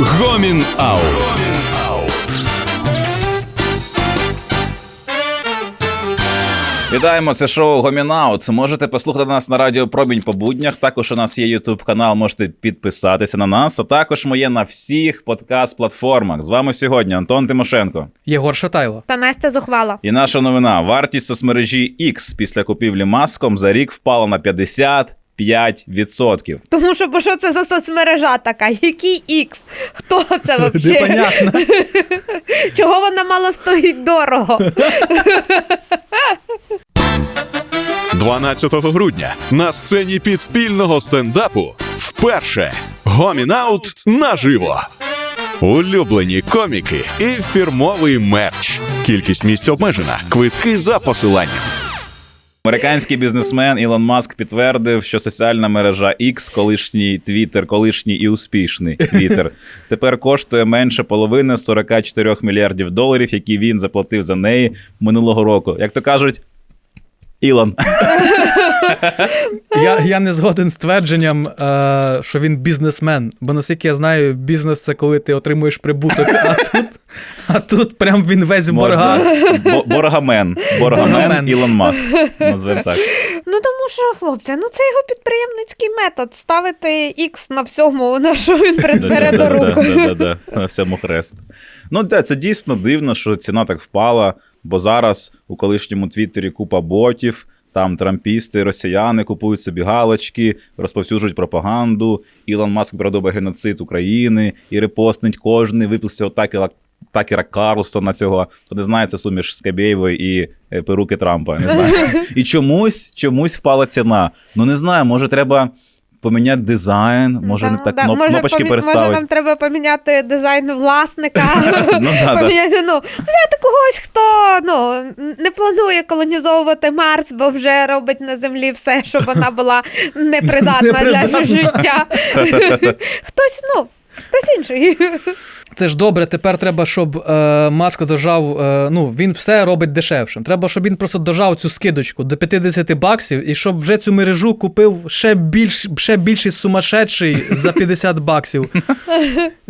Гомін Аут. Вітаємо, це шоу Гомінаут. Можете послухати нас на радіо Промінь по буднях. Також у нас є Ютуб канал, можете підписатися на нас. А також ми є на всіх подкаст-платформах. З вами сьогодні Антон Тимошенко. Єгор Шатайло. Та Настя зухвала. І наша новина: вартість соцмережі X після купівлі маском за рік впала на 55%. Тому що бо що це за соцмережа така? Який ікс? Хто це взагалі? Непонятно. Чого вона мало стоїть дорого? 12 грудня на сцені підпільного стендапу вперше Гомін Аут наживо. Улюблені коміки і фірмовий мерч. Кількість місць обмежена. Квитки за посиланням. Американський бізнесмен Ілон Маск підтвердив, що соціальна мережа X, колишній Twitter, колишній і успішний Twitter, тепер коштує менше половини 44 мільярдів доларів, які він заплатив за неї минулого року. Як то кажуть, Ілон. Я, я не згоден з твердженням, е, що він бізнесмен. Бо наскільки я знаю, бізнес це коли ти отримуєш прибуток, а тут, а тут прям він весь в боргах. Бо- Боргамен. Боргамен Боргамен. Ілон Маск. Назвемо так. Ну тому що, хлопці, ну це його підприємницький метод ставити ікс на всьому, на що він бере до рук. Да-да-да, На всьому хрест. Ну, так, це дійсно дивно, що ціна так впала, бо зараз у колишньому Твіттері купа ботів. Там трампісти, росіяни купують собі галочки, розповсюджують пропаганду. Ілон Маск продовжує геноцид України і репостнить кожний випуск цього Такера, Такера Карлсона цього. Хто не знає, це суміш Скабєєвої і е, перуки Трампа. Не знаю. І чомусь, чомусь впала ціна. Ну не знаю, може треба поміняти дизайн, може да, не так да, кноп- може, кнопочки помі- переставити. Може, нам треба поміняти дизайн власника. Ну, да, поміняти, ну, взяти когось, хто ну, не планує колонізовувати Марс, бо вже робить на землі все, щоб вона була непридатна для життя. Хтось, ну, хтось інший. Це ж добре, тепер треба, щоб е, Маск дожав. Е, ну, він все робить дешевшим. Треба, щоб він просто дожав цю скидочку до 50 баксів, і щоб вже цю мережу купив ще більш ще більший сумасшедший за 50 баксів.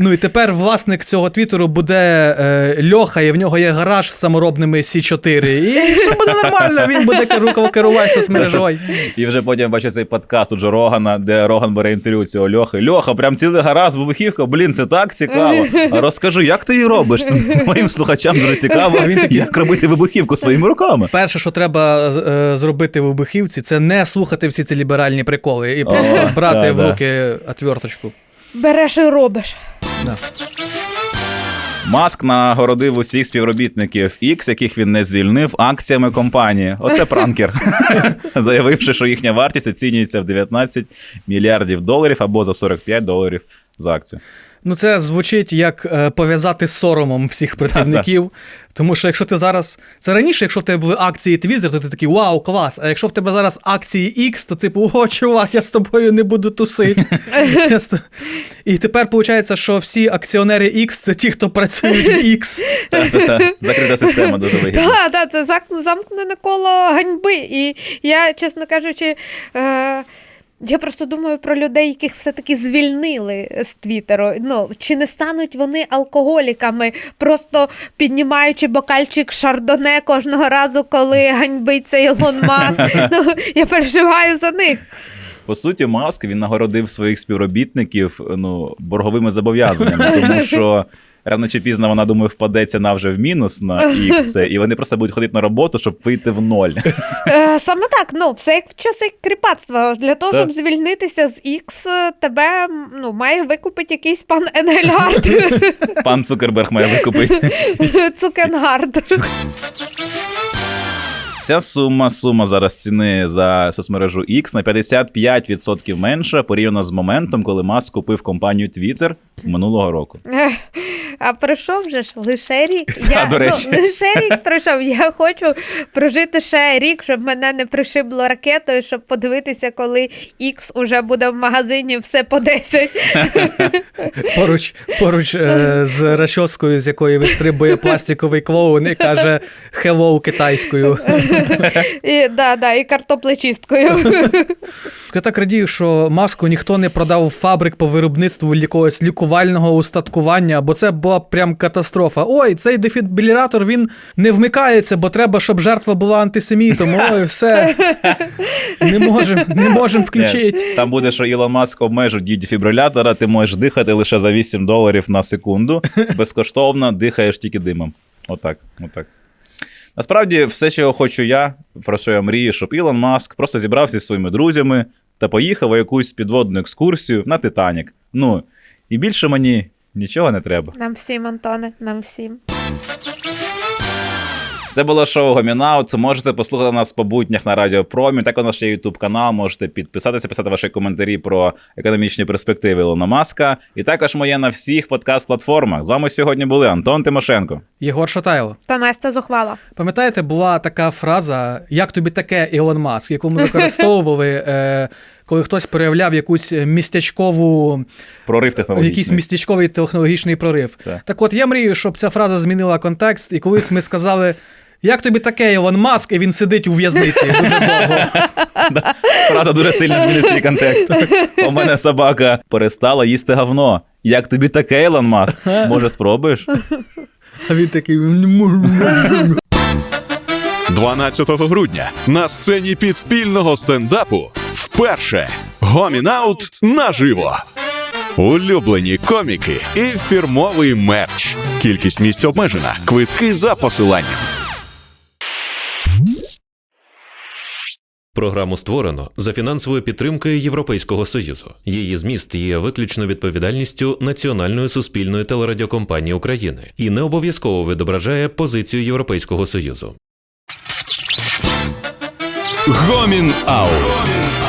Ну і тепер власник цього твіттеру буде е, Льоха, і в нього є гараж з саморобними Сі4. І все буде нормально, він буде керу- керувати соцмережою. І вже потім бачу цей подкаст у Джо Рогана, де Роган бере інтерв'ю цього Льохи. Льоха, прям цілий гаразд, вибухівка, блін, це так цікаво. Розкажи, як ти її робиш? Це моїм слухачам дуже цікаво, він такий- як робити вибухівку своїми руками. Перше, що треба е, зробити в вибухівці, це не слухати всі ці ліберальні приколи і просто О, брати да, в да. руки отверточку. Береш і робиш. Да. Маск нагородив усіх співробітників X, яких він не звільнив, акціями компанії. Оце пранкер. Заявивши, що їхня вартість оцінюється в 19 мільярдів доларів або за 45 доларів за акцію. Ну, це звучить як е, пов'язати з соромом всіх працівників. Тому що якщо ти зараз. Це раніше, якщо в тебе були акції Twitter, то ти такий вау, клас. А якщо в тебе зараз акції X, то типу, о, чувак, я з тобою не буду тусити. І тепер виходить, що всі акціонери X це ті, хто працюють в X. Закрита система дуже вигідна. Так, так, це замкнене коло ганьби. І я, чесно кажучи, е, я просто думаю про людей, яких все-таки звільнили з Твіттеру. Ну, чи не стануть вони алкоголіками, просто піднімаючи бокальчик шардоне кожного разу, коли ганьбиться Ілон Маск. Ну, я переживаю за них. По суті, Маск він нагородив своїх співробітників ну, борговими зобов'язаннями, тому що рано чи пізно вона, думаю, впаде ціна вже в мінус на X, і вони просто будуть ходити на роботу, щоб вийти в ноль. Е, саме так, ну, все як в часи кріпацтва. Для того, щоб звільнитися з X, тебе ну, має викупити якийсь пан Енгельгард. Пан Цукерберг має викупити. Цукенгард. Ця сума, сума зараз ціни за соцмережу X на 55% менша порівняно з моментом, коли Маск купив компанію Twitter минулого року. А пройшов же ж лише рік. Я, до речі. Ну, лише рік пройшов. Я хочу прожити ще рік, щоб мене не пришибло ракетою, щоб подивитися, коли X уже буде в магазині все по 10. Поруч, поруч е, з расчоскою, з якої вистрибує пластиковий клоун і каже «Hello» китайською. І, да, да, і картоплечисткою. Я так радію, що маску ніхто не продав фабрик по виробництву якогось лікувального устаткування, бо це була прям катастрофа. Ой, цей дефібрилятор він не вмикається, бо треба, щоб жертва була антисемітом. Ой, все. Не можемо не можем включити. Ні, Там буде, що Ілон Маск обмежить дію дефібрилятора, ти можеш дихати лише за 8 доларів на секунду. Безкоштовно дихаєш тільки димом. Отак, отак. Насправді, все, чого хочу я, про що я мрію, щоб Ілон Маск просто зібрався зі своїми друзями та поїхав у якусь підводну екскурсію на Титанік. Ну, і більше мені нічого не треба. Нам всім, Антоне, нам всім. Це було шоу Гомінаут. Можете послухати нас по буднях на Радіо Промі. Так у нас ще є Ютуб канал. Можете підписатися, писати ваші коментарі про економічні перспективи Ілона Маска. І також моє на всіх подкаст-платформах. З вами сьогодні були Антон Тимошенко. Єгор Шатайло. Та Настя зухвала. Пам'ятаєте, була така фраза Як тобі таке, Ілон Маск, яку ми використовували, е, коли хтось проявляв якусь містечкову Прорив технологічний. якийсь містечковий технологічний прорив. Так. Так от я мрію, щоб ця фраза змінила контекст, і колись ми сказали. Як тобі таке Ілон Маск, і він сидить у в'язниці дуже довго. Фраза дуже сильно змінить свій контекст. У мене собака перестала їсти говно. Як тобі таке, Ілон Маск? Може, спробуєш? А він такий 12 грудня на сцені підпільного стендапу вперше Гомінаут наживо. Улюблені коміки і фірмовий мерч. Кількість місць обмежена. Квитки за посиланням. Програму створено за фінансовою підтримкою Європейського Союзу. Її зміст є виключно відповідальністю Національної суспільної телерадіокомпанії України і не обов'язково відображає позицію Європейського Союзу. Гомін Аут.